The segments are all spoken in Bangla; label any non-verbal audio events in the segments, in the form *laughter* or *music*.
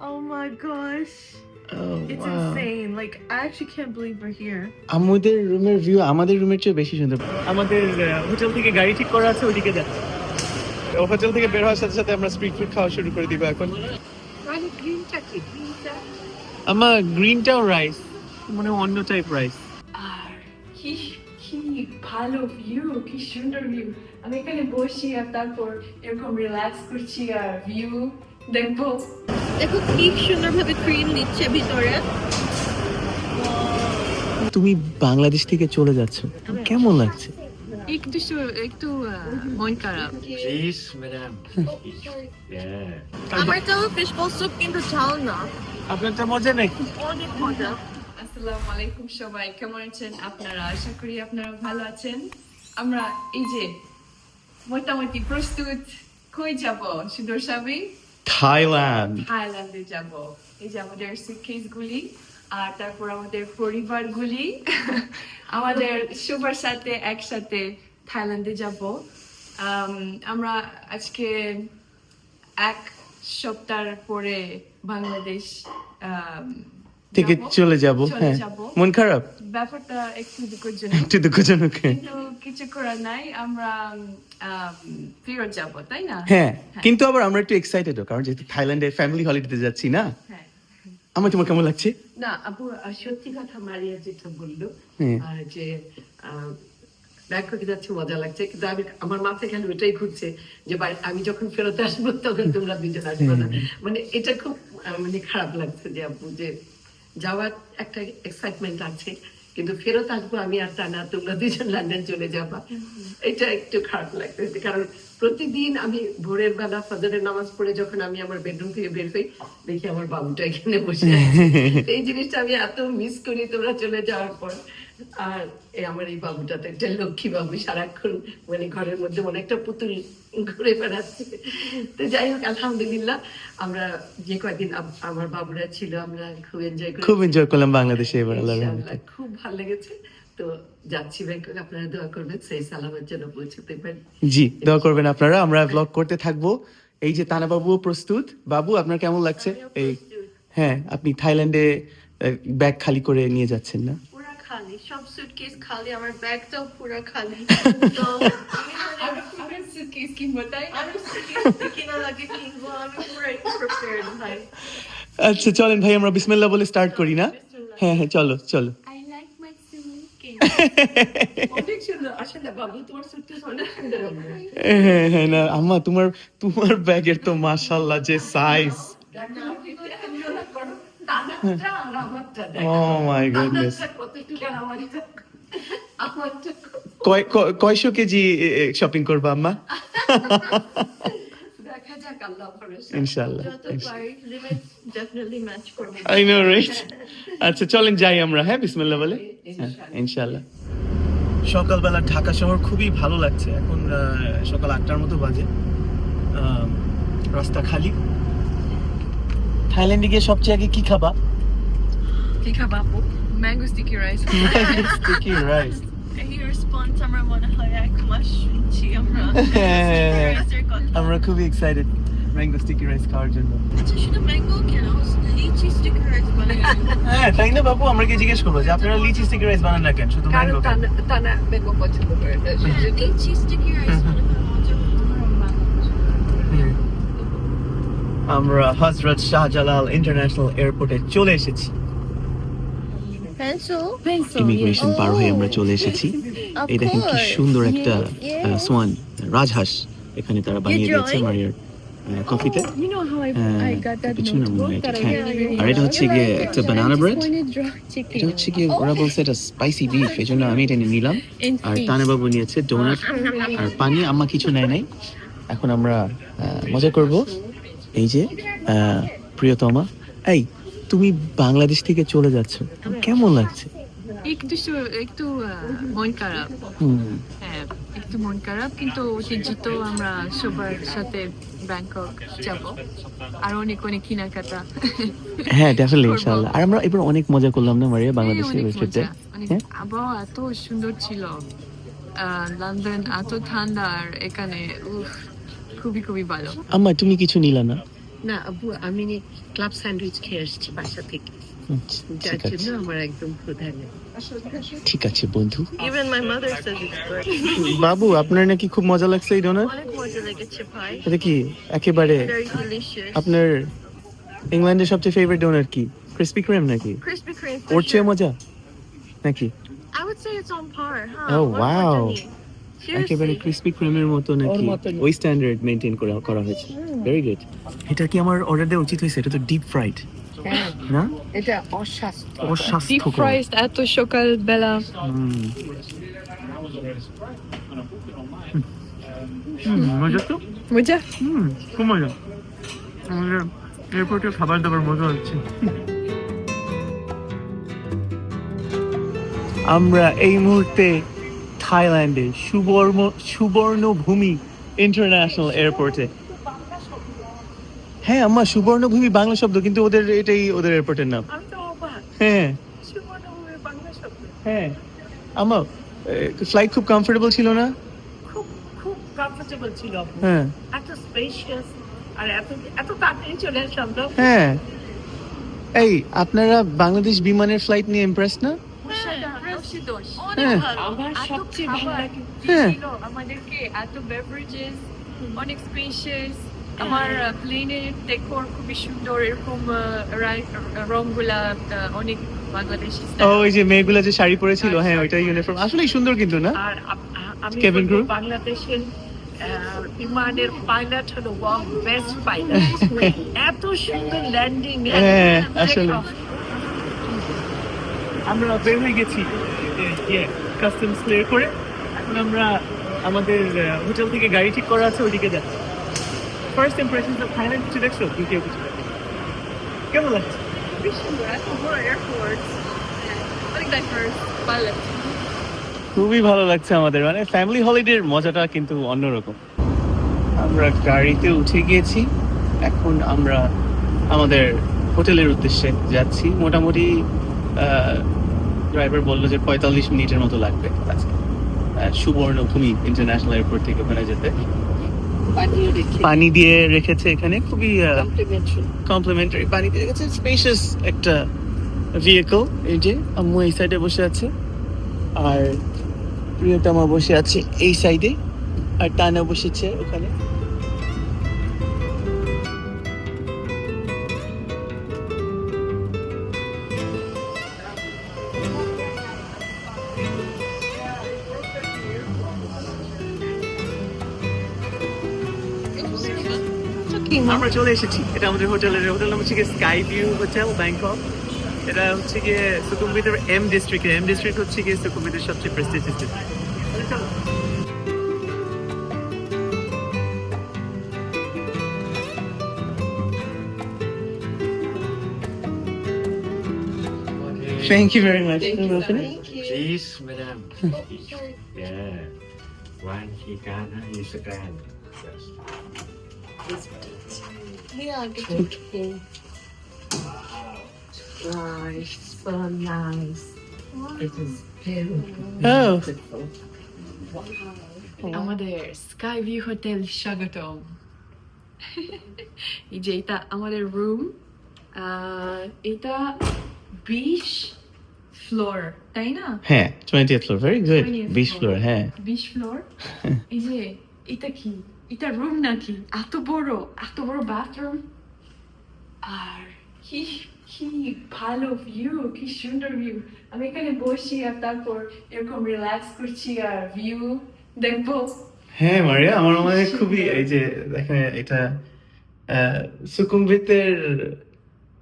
Oh my gosh. Oh, It's wow. insane. Like, I actually can't believe we're here. আমাদের রুমের ভিউ আমাদের রুমের চেয়ে বেশি সুন্দর আমাদের হোটেল থেকে গাড়ি ঠিক করা আছে ওইদিকে যাচ্ছে হোটেল থেকে বের হওয়ার সাথে সাথে আমরা স্ট্রিট ফুড খাওয়া শুরু করে দিব এখন মানে গ্রিনটা কি গ্রিনটা আমার গ্রিনটাও রাইস মানে অন্য টাইপ রাইস আর কি কি ভালো ভিউ কি সুন্দর ভিউ আমি এখানে বসি আর তারপর এরকম রিল্যাক্স করছি আর ভিউ দেখব। দেখো কি সুন্দর ভাবে ক্রিম দিচ্ছে ভিতরে। তুমি বাংলাদেশ থেকে চলে যাচ্ছ। কেমন লাগছে? একটু একটু মন খারাপ. আমার তো ফিশ বল স্যুপ কিন্তু ঝাল না। আপনারটা মজা নাকি অনেক মজা। আসসালামু আলাইকুম সবাই কেমন আছেন আপনারা? আশা করি আপনারা ভালো আছেন। আমরা এই যে মোটামুটি প্রস্তুত কই যাব? সুদর সাবি থাইল্যান্ড থাইল্যান্ডে যাব। এই যে আমাদের সুটকেস গুলি আর তারপর আমাদের পরিবারগুলি আমাদের সবার সাথে একসাথে থাইল্যান্ডে যাব। আম, আমরা আজকে এক সপ্তাহ পরে বাংলাদেশ থেকে যাব। চলে যাব হ্যাঁ। মন খারাপ? ব্যাপারটা একটু দুঃখজনক। একটু দুঃখজনক হ্যাঁ। কিন্তু কিছু করার নাই আমরা ফেরত যাব তাই না? হ্যাঁ কিন্তু আবার আমরা একটু এক্সাইটেড কারণ যেহেতু থাইল্যান্ডে ফ্যামিলি হলিডেতে যাচ্ছি না। হ্যাঁ। আমার তোমার কেমন লাগছে? না আপু সত্যি কথা মারিয়া যেটা বলল যে ব্যাংককে যাচ্ছে মজা লাগছে কিন্তু আমি আমার মাথায় খালি ওটাই ঘুরছে যে আমি যখন ফেরত আসব তখন তোমরা দুজন আসবে না। মানে এটা খুব আহ, মানে খারাপ লাগছে যে আপু যে যাওয়ার একটা এক্সাইটমেন্ট আছে কিন্তু ফেরত আসব আমি আর তা না তোমরা দুজন লন্ডন চলে যাবা। এটা একটু খারাপ লাগতেছে কারণ প্রতিদিন আমি ভোরের বেলা ফজরের নামাজ পড়ে যখন আমি আমার বেডরুম থেকে বের হই দেখি আমার বাবুটা এখানে বসে *laughs* এই জিনিসটা আমি এত মিস করি তোমরা চলে যাওয়ার পর। আর এই আমার এই বাবুটা তো একটা লক্ষ্মী বাবু সারাক্ষণ মানে ঘরের মধ্যে মনে একটা পুতুল ঘুরে বেড়াচ্ছে। তো যাই হোক আলহামদুলিল্লাহ আমরা যে কয়েকদিন আমার বাবুরা ছিল আমরা খুব এনজয় করি খুব এনজয় করলাম বাংলাদেশে এবার খুব ভালো লেগেছে। তো যাচ্ছি ব্যাংকক আপনারা দোয়া করবেন সেই সালামের জন্য পৌঁছতে পারি। জি দোয়া করবেন আপনারা। আমরা ব্লগ করতে থাকব। এই যে তানা বাবুও প্রস্তুত। বাবু আপনার কেমন লাগছে? এই হ্যাঁ আপনি থাইল্যান্ডে ব্যাগ খালি করে নিয়ে যাচ্ছেন না? খালি সব সুটকেস খালি আমার ব্যাগটাও পুরা খালি। *laughs* তো আমি সুটকেস কিনবো তাই আমি সুটকেস কিনা লাগে কিনবো আমি পুরাই প্রিপেয়ার্ড ভাই। আচ্ছা চলেন ভাই আমরা বিসমিল্লাহ বলে স্টার্ট করি না? হ্যাঁ হ্যাঁ চলো চলো। *laughs* হ্যাঁ হ্যাঁ না আম্মা তোমার তোমার ব্যাগের তো মাশাল্লাহ যে সাইজ কয়শো কেজি শপিং করবা আম্মা? ইনশাল্লাহ আই নো রাইট আচ্ছা চলেন যাই আমরা হ্যাঁ বিসমিল্লাহ বলে? হ্যাঁ ইনশাল্লাহ সকালবেলা ঢাকা শহর খুবই ভালো লাগছে। এখন সকাল আটটার মতো বাজে। রাস্তা খালি। থাইল্যান্ডে গিয়ে সবচেয়ে আগে কি খাবা? কি খাবা আপু? Mango sticky rice sticky rice এই রেসপন্স আমরা মনে হয় এক মাস শুনছি আমরা। *laughs* আমরা খুবই এক্সাইটেড ম্যাঙ্গো স্টিকি রাইস খাওয়ার জন্য। আচ্ছা শুধু ম্যাঙ্গো কেন? লিচি স্টিকি রাইস বানাই। হ্যাঁ তাই না বাবু? আমরা কি জিজ্ঞেস করব যে আপনারা লিচি স্টিকি রাইস বানান না কেন? শুধু ম্যাঙ্গো টানা টানা বেগো পছন্দ করে লিচি স্টিকি রাইস মনে হয় মজা আমরা হজরত শাহজালাল ইন্টারন্যাশনাল এয়ারপোর্টে চলে এসেছি। ইমিগ্রেশন পার হয়ে আমরা চলে এসেছি। Of এই দেখেন কি সুন্দর একটা সোয়ান রাজহাঁস এখানে তারা বানিয়ে দিয়েছে মারিয়ার কফিতে। I, হ্যাঁ, কিছু না মনে হয় আর এটা হচ্ছে গিয়ে একটা বানানা ব্রেড এটা হচ্ছে গিয়ে ওরা বলছে এটা স্পাইসি বিফ এই জন্য আমি এটা নিয়ে নিলাম। আর fish. তানা বাবু নিয়েছে ডোনাট আর পানি আম্মা কিছু নেয় নাই। এখন আমরা আহ, মজা করব। এই যে প্রিয়তমা এই তুমি বাংলাদেশ থেকে চলে যাচ্ছ। কেমন লাগছে? একটু একটু মন খারাপ। হ্যাঁ একটু মন খারাপ কিন্তু ঐতিহ্য তো আমরা সবার সাথে ব্যাংকক যাব। আর অনেক অনেক কেনাকাটা। হ্যাঁ ডেফিনেটলি ইনশাআল্লাহ। আর আমরা এবার অনেক মজা করলাম না মারিয়া হ্যাঁ, বাংলাদেশে হ্যাঁ? আবহাওয়া এত সুন্দর ছিল। লন্ডন এত ঠান্ডা আর এখানে উফ, খুবই খুবই ভালো। আম্মা তুমি কিছু নিলা না? না আবু আমি ক্লাব স্যান্ডউইচ খেয়ে আসছি বাসা থেকে। আচ্ছা, যার ঠিক জন্য আছে। আমার একদম ক্ষুধা নেই। ঠিক আছে বন্ধু। বাবু আপনার নাকি খুব মজা লাগছে এই ডোনার অনেক মজা লেগেছে ভাই। এটা কি একেবারে আপনার ইংল্যান্ডের সবচেয়ে ফেভারিট ডোনার কি? ক্রিসপি ক্রিম নাকি. ওর চেয়ে মজা? নাকি? I would say it's on par. Huh? Oh, wow. একেবারে ক্রিসপি ক্রিমের মতো নাকি? ওই স্ট্যান্ডার্ড মেনটেন করা করা হয়েছে। ভেরি গুড এটা কি আমার অর্ডার দেওয়া উচিত হয়েছে? এটা তো ডিপ ফ্রাইড হ্যাঁ। না? এটা অস্বাস্থ্য। অস্বাস্থ্যকর fried এত সকালবেলা। হুম। হুম, মজা তো? মজা? হুম খুব মজা। এয়ারপোর্টের খাবার দাবার মজা হচ্ছে। আমরা এই মুহূর্তে থাইল্যান্ডে সুবর্ণ সুবর্ণভূমি ইন্টারন্যাশনাল এয়ারপোর্টে হ্যাঁ আম্মা সুবর্ণভূমি বাংলা শব্দ কিন্তু ওদের এটাই ওদের এয়ারপোর্টের নাম। হ্যাঁ। হ্যাঁ। আম্মা ফ্লাইট খুব কমফোর্টেবল ছিল না? খুব খুব কমফোর্টেবল ছিল। হ্যাঁ। এত স্পেশিয়াস আর এত এত তাড়াতাড়ি চলে আসলাম হ্যাঁ। এই আপনারা বাংলাদেশ বিমানের ফ্লাইট নিয়ে ইমপ্রেস না? হ্যাঁ। আমার সবচেয়ে ভালো লাগে হ্যাঁ। ছিল। আমাদেরকে এত বেভারেজেস অনেক স্পেশিয়াস আমার প্লেনের ডেকোর খুবই সুন্দর। এরকম রংগুলা অনেক বাংলাদেশি ওই যে মেয়েগুলা যে শাড়ি পরেছিল। হ্যাঁ ওইটা ইউনিফর্ম আসলেই সুন্দর কিন্তু না? আর আমি বাংলাদেশের আহ, বিমানের পাইলট হলো ওয়ার্ল্ড বেস্ট পাইলট এত সুন্দর ল্যান্ডিং হ্যাঁ, আসলে। আমরা বের হয়ে গেছি কাস্টমস ক্লিয়ার করে। এখন আমরা আমাদের হোটেল থেকে গাড়ি ঠিক করা আছে ওইদিকে যাচ্ছি। ফার্স্ট ইমপ্রেশন অফ থাইল্যান্ড কিছু দেখছ? দ্বিতীয় কিছু কেমন লাগছে? খুবই ডাইভার্স ভালো খুবই ভালো লাগছে আমাদের মানে ফ্যামিলি হলিডের মজাটা কিন্তু অন্যরকম। আমরা গাড়িতে উঠে গিয়েছি এখন আমরা আমাদের হোটেলের উদ্দেশ্যে যাচ্ছি। মোটামুটি ড্রাইভার বলল যে পঁয়তাল্লিশ মিনিটের মতো লাগবে আজকে। সুবর্ণভূমি ইন্টারন্যাশনাল এয়ারপোর্ট থেকে ওখানে যেতে। পানি দিয়ে রেখেছে এখানে খুবই কমপ্লিমেন্টারি পানি দিয়ে রেখেছে স্পেশাস একটা ভেহিকল এই যে আম্মু এই সাইডে বসে আছে আর প্রিয়তমা বসে আছে এই সাইডে আর টানা বসেছে ওখানে। আমরা চলে এসেছি এটা আমাদের হোটেলের হোটেল নাম হচ্ছে গিয়ে স্কাই ভিউ হোটেল ব্যাংকক এটা হচ্ছে গিয়ে সুকুমবিতের এম ডিস্ট্রিক্ট এম ডিস্ট্রিক্ট হচ্ছে গিয়ে সুকুমবিতের সবচেয়ে prestigious district Thank you very much. Please, madam. yeah. One Hikana is a grand. Yes. Nice, so nice. It is very Oh. beautiful. আমাদের স্কাই ভিউ হোটেল স্বাগতম এই যে এটা আমাদের রুম এটা বিশ ফ্লোর তাই না হ্যাঁ twentieth floor very good 20th বিশ floor. ফ্লোর হ্যাঁ বিশ ফ্লোর এই যে এটা কি এটা রুম নাকি? এত বড় এত বড় বাথরুম আর কি কি ভালো ভিউ কি সুন্দর ভিউ আমি এখানে বসি আর তারপর এরকম রিল্যাক্স করছি আর ভিউ দেখব। হ্যাঁ মারিয়া আমার মনে খুবই এই যে দেখেন এটা সুকুমবিতের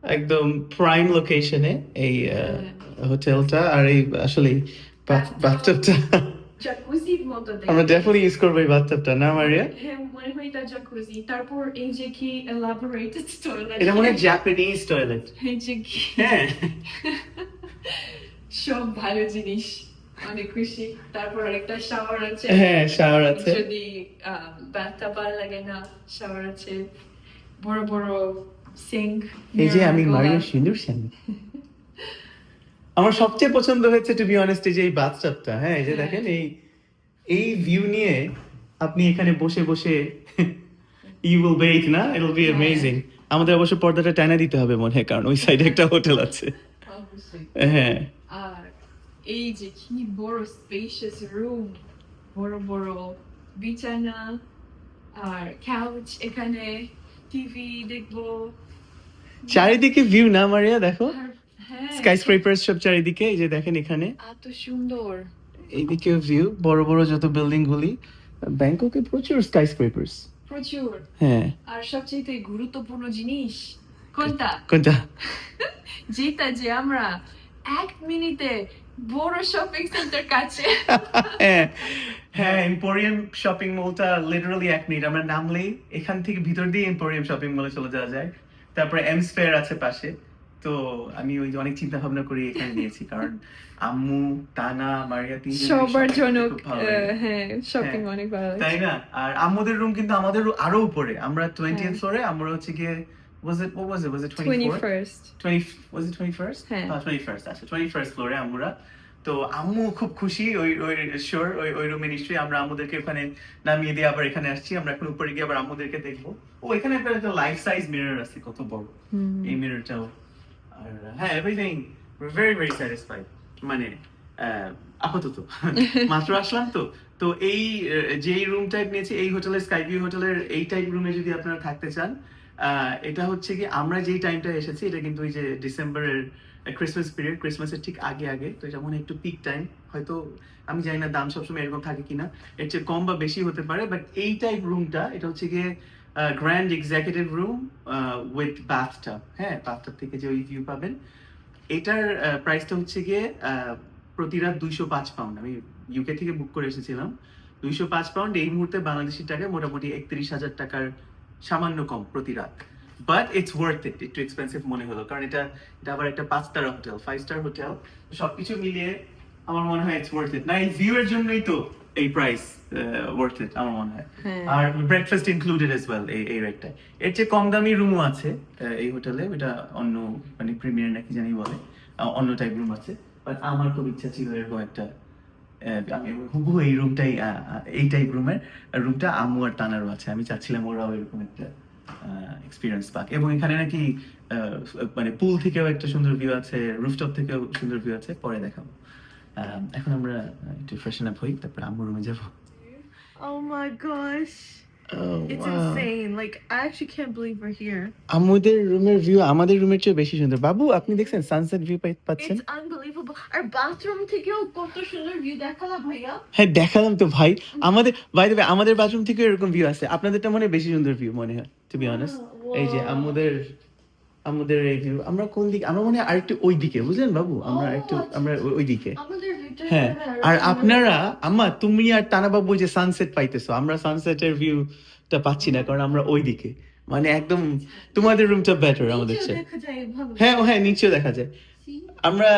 একদম প্রাইম লোকেশনে এই হোটেলটা আর এই আসলে বাথটাবটা জাকুজি মতো আমরা ডেফিনেটলি ইউজ করব এই বাথটাবটা না মারিয়া হ্যাঁ মনে হয় এটা জাকুজি তারপর এই যে কি এলাবোরেটেড টয়লেট এটা মনে জাপানিজ টয়লেট এই যে কি হ্যাঁ সব ভালো জিনিস অনেক খুশি তারপর একটা শাওয়ার আছে হ্যাঁ শাওয়ার আছে যদি বাথটা ভালো লাগে না শাওয়ার আছে বড় বড় সিঙ্ক এই যে আমি মারিয়া সিঁদুর স্বামী আমার সবচেয়ে পছন্দ হয়েছে টু বি অনেস্ট যে এই বাথটাবটা হ্যাঁ এই যে দেখেন এই এই ভিউ নিয়ে আপনি এখানে বসে বসে ইউ উইল বেথ না? ইট উইল বি অ্যামেজিং আমাদের অবশ্য পর্দাটা টানা দিতে হবে মনে হয় কারণ ওই সাইডে একটা হোটেল আছে। হ্যাঁ। আর এই যে কি বড় স্পেশিয়াস রুম বড় বড় বিছানা আর কাউচ এখানে টিভি দেখব। চারিদিকে ভিউ না মারিয়া দেখো। আর হ্যাঁ সব চারিদিকে এই যে দেখেন এখানে। এত সুন্দর। এইদিকে ভিউ বড় বড় যত বিল্ডিং গুলি ব্যাংককে প্রচুর স্কাই স্ক্রাপার্স প্রচুর। হ্যাঁ। আর সবচেয়ে গুরুত্বপূর্ণ জিনিস কোনটা? কোনটা? *laughs* যেটা যে আমরা এক মিনিটে বড় শপিং সেন্টার কাছে। *laughs* হ্যাঁ। হ্যাঁ এম্পোরিয়াম শপিং মলটা লিটারালি এক মিনিট। আমরা নামলেই এখান থেকে ভিতর দিয়ে এম্পোরিয়াম শপিং মলে চলে যাওয়া যায়। তারপরে এমস ফেয়ার আছে পাশে। তো আমি ওই যে অনেক চিন্তা ভাবনা করে এখানে নিয়েছি। কারণ আম্মু তানা মারিয়া তিন সবার জন্য হ্যাঁ শপিং হ্যাঁ। অনেক ভালো তাই না? আর আম্মুদের রুম কিন্তু আমাদের আরও উপরে। আমরা টোয়েন্টি হ্যাঁ। ফ্লোরে আমরা হচ্ছে গিয়ে was it what was it? Was it 24 twenty first 20 was it 21st হ্যাঁ। হ্যাঁ 21st আচ্ছা 21st ফ্লোরে আমরা। তো আম্মু খুব খুশি ওই ওই শিওর ওই ওই রুমে নিশ্চয়ই আমরা আম্মুদেরকে ওখানে নামিয়ে দিয়ে আবার এখানে আসছি। আমরা এখন উপরে গিয়ে আবার আম্মুদেরকে দেখব। ও এখানে একটা একটা লাইফ সাইজ মিরর আছে কত বড়। এই মিররটাও আর হ্যাঁ এভরিথিং ভেরি ভেরি স্যাটিসফাইড মানে আপাতত। *laughs* মাত্র আসলাম তো। তো এই যেই রুম টাইপ নিয়েছি এই হোটেলের স্কাই ভিউ হোটেলের এই টাইপ রুমে যদি আপনারা থাকতে চান এটা হচ্ছে কি আমরা যেই টাইমটা এসেছি এটা কিন্তু ওই যে ডিসেম্বরের ক্রিসমাস পিরিয়ড ক্রিসমাসের ঠিক আগে আগে তো এটা মনে একটু পিক টাইম হয়তো আমি জানি না দাম সবসময় এরকম থাকে কিনা। এর চেয়ে কম বা বেশি হতে পারে বাট এই টাইপ রুমটা এটা হচ্ছে গিয়ে grand executive room with bathtub হ্যাঁ বাথটাব থেকে যে ওই ভিউ পাবেন। এটার প্রাইসটা হচ্ছে গিয়ে প্রতি রাত দুইশো পাঁচ পাউন্ড আমি ইউকে থেকে বুক করে এসেছিলাম। দুইশো পাঁচ পাউন্ড এই মুহূর্তে বাংলাদেশি টাকায় মোটামুটি একত্রিশ হাজার টাকার সামান্য কম প্রতি রাত। বাট ইটস ওয়ার্থ ইট একটু এক্সপেন্সিভ মনে হলো। কারণ এটা এটা আবার একটা পাঁচ star hotel five star hotel. সবকিছু মিলিয়ে আমার মনে হয় ইটস ওয়ার্থ ইট না, এই ভিউ এর জন্যই তো এই প্রাইস ওয়ার্থ ইট আমার মনে হয়। হ্যাঁ। আর ব্রেকফাস্ট ইনক্লুডেড এস ওয়েল এই এই রেটটায় এর চেয়ে কম দামি রুমও আছে এই হোটেলে এটা অন্য মানে প্রিমিয়ার নাকি জানি বলে অন্য টাইপ রুম আছে। বাট আমার খুব ইচ্ছা ছিল এরকম একটা আমি হুবহু এই রুমটাই এই টাইপ রুমের রুমটা আম্মু আর তানারও আছে। আমি চাচ্ছিলাম ওরাও এরকম একটা এক্সপিরিয়েন্স পাক। এবং এখানে নাকি মানে পুল থেকেও একটা সুন্দর ভিউ আছে রুফটপ থেকেও সুন্দর ভিউ আছে পরে দেখাবো। এখন আমরা একটু ফ্রেশন আপ হই তারপর আম্মু রুমে যাব Oh my gosh. Oh, It's wow. insane. Like, I actually can't believe we're here. আমাদের রুমের ভিউ আমাদের রুমের চেয়ে বেশি সুন্দর বাবু আপনি দেখছেন সানসেট ভিউ পাচ্ছেন It's unbelievable. Our bathroom থেকেও কত সুন্দর ভিউ দেখালা ভাইয়া হ্যাঁ দেখালাম তো ভাই আমাদের বাই দ্য আমাদের বাথরুম থেকে এরকম ভিউ আছে আপনাদেরটা মনে হয় বেশি সুন্দর ভিউ মনে হয় টু বি অনেস্ট এই যে আমাদের আমাদের এই ভিউ আমরা কোন দিকে আমরা মনে হয় আরেকটু ওই দিকে বুঝলেন বাবু? আমরা একটু আচ্ছা, আমরা ওই- ওই দিকে হ্যাঁ আর আপনারা আম্মা তুমি আর টানা বাবু যে সানসেট পাইতেছো আমরা সানসেটের ভিউটা পাচ্ছি না কারণ আমরা ওই দিকে মানে একদম তোমাদের রুমটা বেটার আমাদের চেয়ে। হ্যাঁ ও হ্যাঁ নিচেও দেখা যায়। আমরা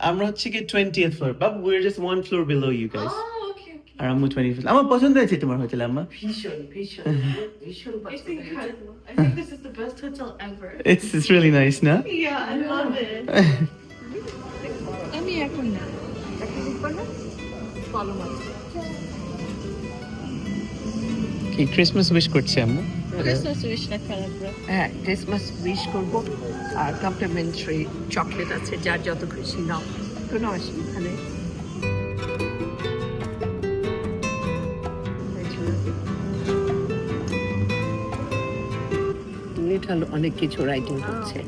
আমরা হচ্ছে কি twenty floor Babu we're just one floor below you guys. আর আম্মু টোয়েন্টি ফ্লোর আমার পছন্দ হয়েছে তোমার হোটেল আম্মা ভীষণ ভীষণ ভীষণ It's পছন্দ হয়েছে। incredible. I think this is the best hotel it's it's really nice না Yeah, I love it. আমি এখন না এখন না? কলম কি ক্রিসমাস উইশ করছে আম্মু Christmas wish na kala হ্যাঁ ক্রিসমাস উইশ করব আর কমপ্লিমেন্টারি চকলেট আছে যার যত খুশি নাও কোনো অসুবিধা নেই এটা অনেক কিছু রাইটিং করছে।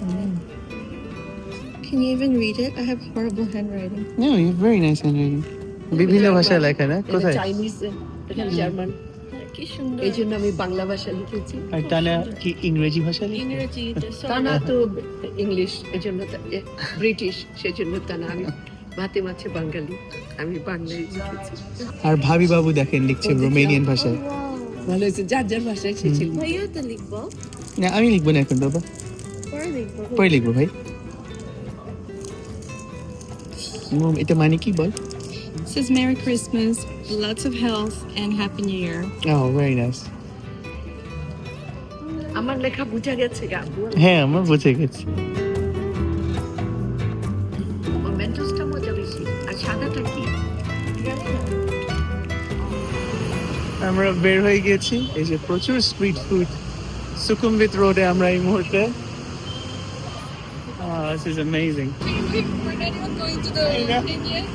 Can you even read it? I have horrible handwriting. No you very nice handwriting বিভিন্ন ভাষায় লেখা না? কোথায়? চাইনিজ জার্মান এই জন্য আমি বাংলা ভাষা লিখেছি। আর টানা কি ইংরেজি ভাষা ইংরেজি *laughs* তা তো ইংলিশ এই জন্য ব্রিটিশ সেজন্য আমি মাতে মাছে বাঙালি। আমি বাংলায় লিখেছি। আর ভাবি বাবু দেখেন লিখছে রোমানিয়ান ভাষায়। ভালো হয়েছে। যার যার ভাষায় সে ছিল। ভাইয়া তো লিখব। না আমি লিখব না এখন বাবা পরে লিখব পরে লিখব ভাই মম, এটা মানে কি বল says Merry Christmas, lots of health, and Happy New Year. Oh very nice আমার লেখা বুঝা গেছে গা হ্যাঁ আমার বুঝে গেছি মেন্টোসটা মজা বেশি আর সাদাটা কি আমরা বের হয়ে গেছি এই যে প্রচুর স্ট্রিট ফুড সুকুমবিত রোডে আমরা এই মুহূর্তে। This is amazing We're not even going to the Indians.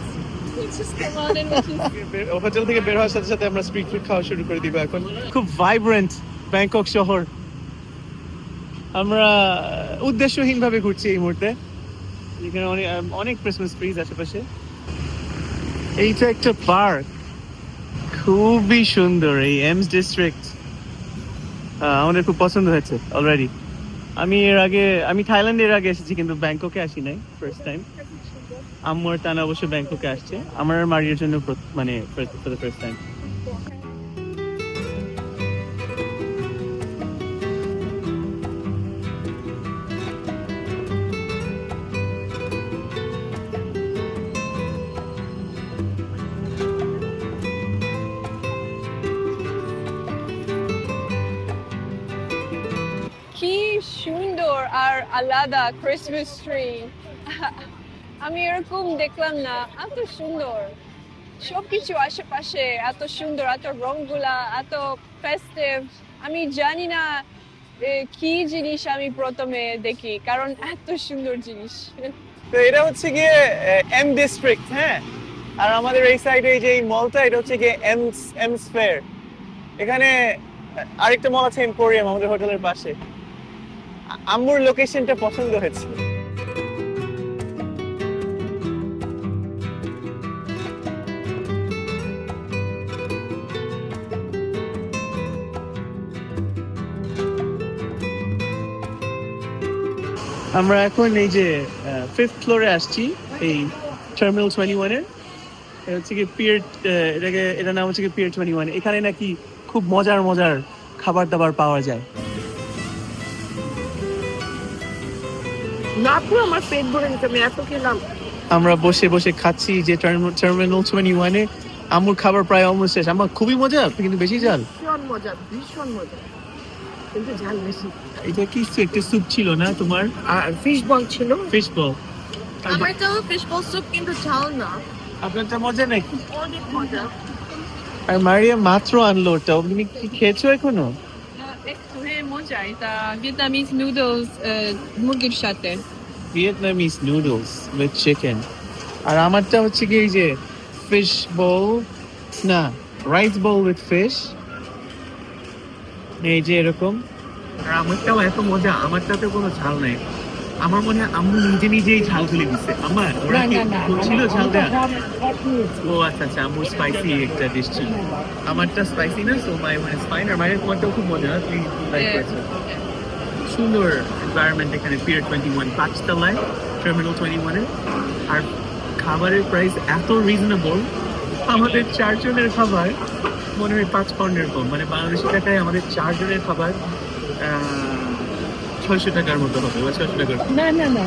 We just come on and we just হোটেল থেকে বের হওয়ার সাথে সাথে আমরা স্ট্রিট ফুড খাওয়া শুরু করে দিব এখন। খুব ভাইব্রেন্ট ব্যাংকক শহর। আমরা উদ্দেশ্যহীন ভাবে ঘুরছি এই মুহূর্তে। এখানে অনেক অনেক ক্রিসমাস ট্রিজ আশেপাশে। এইটা একটা পার্ক খুবই সুন্দর এই এমস ডিস্ট্রিক্ট আমাদের খুব পছন্দ হয়েছে অলরেডি আমি এর আগে আমি থাইল্যান্ডে এর আগে এসেছি কিন্তু ব্যাংককে আসি নাই ফার্স্ট টাইম আম্মু আর তানা অবশ্য ব্যাংককে আসছে। আমার আর মারিয়ার জন্য মানে ফর দ্য ফার্স্ট টাইম আলাদা ক্রিসমাস ট্রি *laughs* আমি এরকম দেখলাম না, এত সুন্দর। সবকিছু আশেপাশে এত সুন্দর, এত রংগুলা, এত ফেস্টিভ আমি জানি না কি জিনিস আমি প্রথমে দেখি, কারণ এত সুন্দর জিনিস। তো এটা হচ্ছে গিয়ে এম ডিস্ট্রিক্ট হ্যাঁ? আর আমাদের এই সাইডে যে এই মলটা এটা হচ্ছে গিয়ে এমস এমস ফেয়ার এখানে আরেকটা মল আছে এম্পোরিয়াম আমাদের হোটেলের পাশে। আম্মুর লোকেশনটা পছন্দ হয়েছে। আমরা এখন এই যে ফিফথ ফ্লোরে আসছি, এই টার্মিনাল টোয়েন্টি ওয়ানের হচ্ছে কি পিয়ার এটাকে, এটার নাম হচ্ছে কি পিয়ার টোয়েন্টি ওয়ান এখানে নাকি খুব মজার মজার খাবার দাবার পাওয়া যায়। না পুরো আমার পেট ভরে নিতে আমি এত খেলাম। আমরা বসে বসে খাচ্ছি যে টার্মিনাল টোয়েন্টি ওয়ানে আমুর খাবার প্রায় অলমোস্ট শেষ। আমার খুবই মজা কিন্তু বেশি ঝাল। ভীষণ মজা ভীষণ মজা। কিন্তু ঝাল বেশি। এটা কি একটা স্যুপ ছিল না তোমার? আর ফিশ বল ছিল। ফিশ বল আমার তো ফিশ বল স্যুপ কিন্তু ঝাল না। আপনারটা মজা নাকি? অনেক মজা। আর মারিয়া মাত্র আনলো ওটা। তুমি কি খেয়েছো এখনও? একটু হ্যাঁ মজা এটা ভিয়েতনামিজ নুডলস মুরগির সাথে। ভিয়েতনামিজ নুডলস উইথ চিকেন আর আমারটা হচ্ছে কি এই যে ফিশ বল না রাইস বল উইথ ফিশ এই যে এরকম। আর আমারটাও এত মজা আমারটাতে কোনো ঝাল নাই। আমার মনে হয় আম্মু নিজে নিজেই ঝাল তুলে দিচ্ছে আমার ওরা ছিল ঝাল দেয়া? ও আচ্ছা আচ্ছা আম্মুর স্পাইসি একটা ডিশ ছিল। আমারটা স্পাইসি না সো মাই মানে ফাইন আর মায়ের তোমারটাও খুব মজা তুমি লাইক করেছ সুন্দর এনভায়রনমেন্ট এখানে পিয়ার টোয়েন্টি ওয়ান পাঁচতলায় টার্মিনাল টোয়েন্টি ওয়ানে আর খাবারের প্রাইস এত রিজনেবল আমাদের চারজনের খাবার মনে হয় পাঁচ পাউন্ডের কম। মানে বাংলাদেশি টাকায় আমাদের চারজনের খাবার ছয়শো টাকার মতো হবে বা ছয়শো টাকার না না না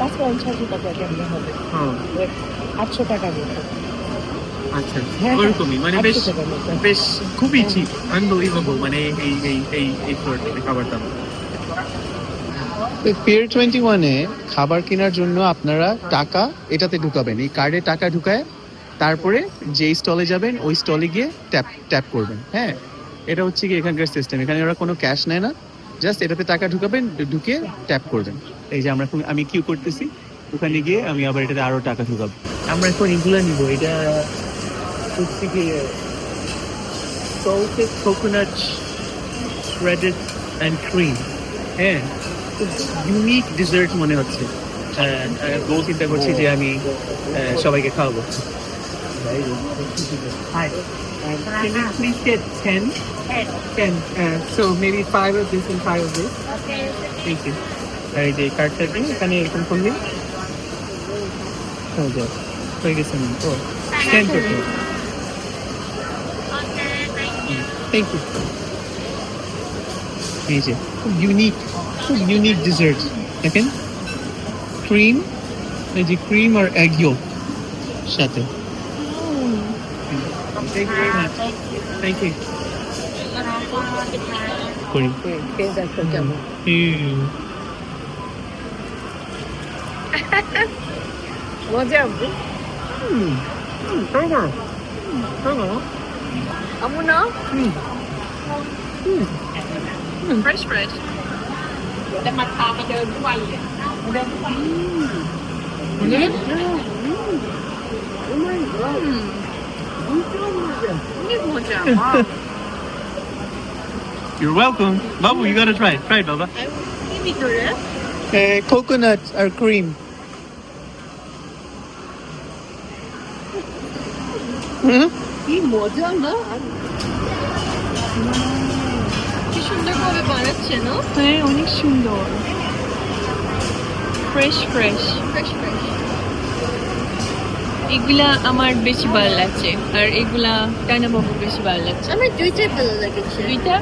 পাঁচ পাউন্ড ছশো টাকা কেমন হবে? হ্যাঁ। আটশো মতো। আচ্ছা হ্যাঁ, ওরকমই। মানে বেশ টাকার মতো। বেশ খুবই চিপ আনবিলিভেবল মানে এই এই এই এই ফ্লোর থেকে খাবার দাম। পিয়ার টোয়েন্টি ওয়ানে খাবার কেনার জন্য আপনারা টাকা এটাতে ঢুকাবেন। এই কার্ডে টাকা ঢুকায় তারপরে যে স্টলে যাবেন, ওই স্টলে গিয়ে ট্যাপ ট্যাপ করবেন। হ্যাঁ? এটা হচ্ছে কি এখানকার সিস্টেম এখানে ওরা কোনো ক্যাশ নেয় না। জাস্ট এটাতে টাকা ঢুকাবেন ঢুকে ট্যাপ করবেন। এই যে আমরা আমি কিউ করতেছি। ওখানে গিয়ে আমি আবার এটাতে আরও টাকা ঢুকাবো। আমরা এখন এগুলো নিব। এটা হচ্ছে কি কোকোনাট shredded, and cream হ্যাঁ? ইউনিক ডেজার্ট মনে হচ্ছে গোল চিন্তা করছি যে আমি সবাইকে খাওয়াবো. Um, can we please get 10? 10. Uh, so maybe 5 of this and 5 of this. Okay. Thank you. আর এই যে কার্ডটা দিন এখানে এরকম করলে হয়ে যায় হয়ে গেছে ও স্ক্যান করতে থ্যাংক ইউ এই যে খুব unique খুব ইউনিক ডেজার্ট দেখেন ক্রিম এই যে ক্রিম আর এগ ইয়োক সাথে thank you very much thank you করি খেয়ে দেখো কেমন হুম মজা আব্বু হুম তাই না তাই না আমু না হুম হুম fresh fresh Mm. You're welcome. Bubble, you gotta try. Try it, Baba. Uh, coconut or cream. Hmm? সুন্দর ভাবে বানাচ্ছে না হ্যাঁ অনেক সুন্দর। ফ্রেশ ফ্রেশ ফ্রেশ ফ্রেশ এগুলা আমার বেশি ভালো লাগছে আর এগুলা টানা বাবুর বেশি ভালো লাগছে। আমার দুইটাই ভালো লেগেছে। দুইটা?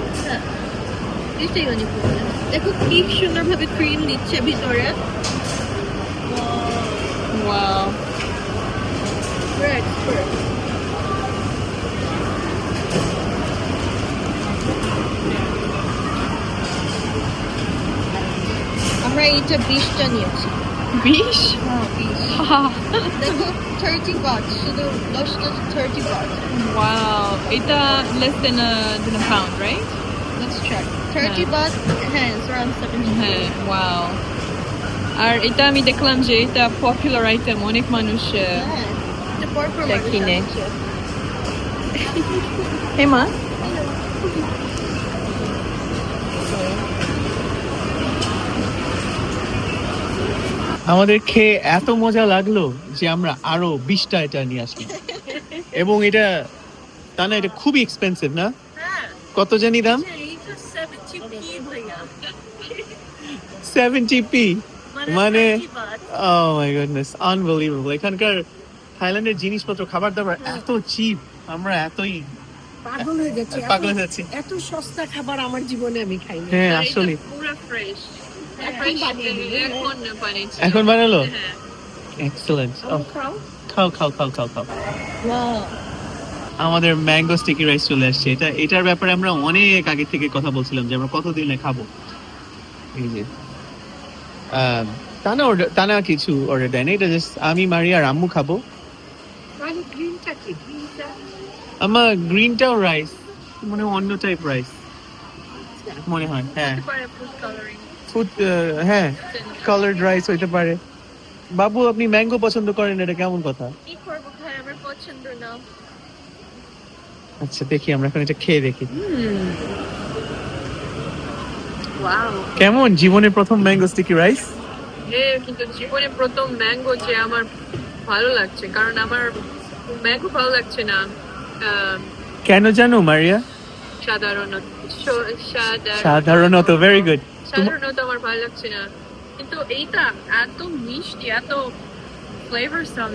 দুইটাই অনেক ভালো লেগেছে। দেখো কি সুন্দর ভাবে ক্রিম দিচ্ছে ভিতরে ওয়াও পুরো আমরা এইটা বিশটা নিয়েছি বিশ হ্যাঁ বিশ দেখো থার্টি বাট শুধু দশটা থার্টি বাট ওয়াও এটা less than than a pound right Let's check. 30 baht, হ্যাঁ, it's around 70 হ্যাঁ ওয়াও আর এটা আমি দেখলাম যে এটা পপুলার আইটেম অনেক মানুষ আহ, হ্যাঁ, এটা পরপর এটা মানুষ কিনে। আসছে। হেমা আমাদের খেয়ে এত মজা লাগল যে আমরা আরও বিশটা এটা নিয়ে আসলাম এবং এটা তা না এটা খুবই এক্সপেন্সিভ না? হ্যাঁ, কত জানি দাম? এইটা 70 p ভাইয়া। সেভেন্টি পি মানে 30 baht। Oh my goodness unbelievable এখানকার থাইল্যান্ডের জিনিসপত্র খাবার দাবার এত চিপ আমরা এতই পাগল হয়ে যাচ্ছে। পাগল এত- হয়ে যাচ্ছি। এত সস্তা খাবার আমার জীবনে আমি খাইনি। হ্যাঁ আসলে পুরো ফ্রেশ এখন বানালো? হ্যাঁ। এক্সেলেন্ট খাও, খাও। খাও খাও খাও খাও খাও। Wow. আমাদের ম্যাঙ্গো স্টিকি রাইস চলে আসছে। এটা এটার ব্যাপারে আমরা অনেক আগে থেকে কথা বলছিলাম যে আমরা কতদিনে খাব। এই যে আহ, তা না তা না কিছু অর্ডার দেয় না। এটা জাস্ট আমি মারি আর আম্মু খাব। আমার গ্রিনটাও রাইস মানে অন্য টাইপ রাইস মনে হয় হ্যাঁ। ফুড হ্যাঁ কালার্ড রাইস হইতে পারে। বাবু আপনি ম্যাঙ্গো পছন্দ করেন এটা কেমন কথা? কি করব ভাই? আমার পছন্দ না। আচ্ছা দেখি আমরা এখন এটা খেয়ে দেখি। কেমন? জীবনের প্রথম ম্যাঙ্গো স্টিকি রাইস হ্যাঁ কিন্তু জীবনে প্রথম ম্যাঙ্গো যে আমার ভালো লাগছে কারণ আমার ম্যাঙ্গো ভালো লাগছে না। কেন জানো মারিয়া? সাধারণত সাধারণত। ভেরি গুড সাধারণত আমার ভালো লাগছে না। কিন্তু এইটা এত মিষ্টি এত ফ্লেভারসাম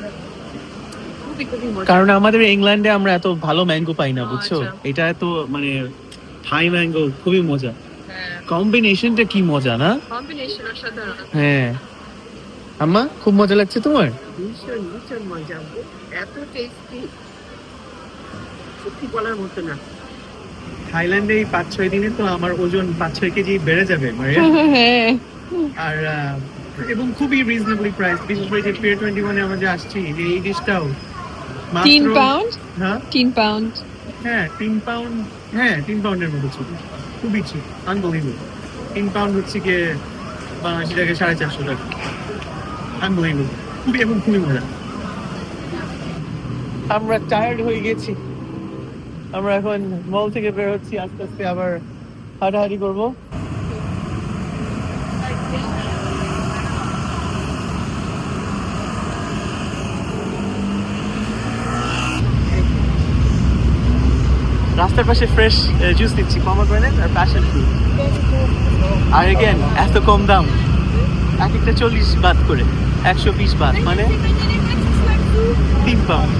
কারণ আমাদের ইংল্যান্ডে আমরা এত ভালো ম্যাঙ্গো পাই না বুঝছ? আচ্ছা। এটা এত মানে থাই ম্যাঙ্গো খুবই মজা। হ্যাঁ। কম্বিনেশনটা কি মজা না? কম্বিনেশন অসাধারণ। হ্যাঁ। আম্মা খুব মজা লাগছে তোমার? ভীষণ ভীষণ মজা এত টেস্টি সত্যি বলার মতো না। থাইল্যান্ডে এই পাঁচ ছয় দিনে তো আমার ওজন পাঁচ ছয় কেজি বেড়ে যাবে *laughs* হ্যাঁ। আর এবং খুবই রিজনেবলি প্রাইস বিশেষ করে যে পিয়ার টোয়েন্টি ওয়ানে আমরা যে আসছি যে এই ডিশটাও তিন পাউন্ড হ্যাঁ? তিন পাউন্ড হ্যাঁ তিন পাউন্ড হ্যাঁ তিন পাউন্ডের মতো ছিল। খুবই চিপ আনবলিভেবল তিন পাউন্ড হচ্ছে গিয়ে বাংলাদেশি টাকা সাড়ে চারশো টাকা। আনবলিভেবল খুবই এবং খুবই মজা আমরা টায়ার্ড হয়ে গেছি। আমরা এখন মল থেকে বের হচ্ছি আস্তে আস্তে আবার হাঁটাহাঁটি করব রাস্তার পাশে ফ্রেশ জুস দিচ্ছি পমাগ্রেনেট আর প্যাশন ফ্রুট আর এগেন এত কম দাম এক একটা চল্লিশ বাদ করে একশো বিশ বাদ মানে তিন পাউন্ড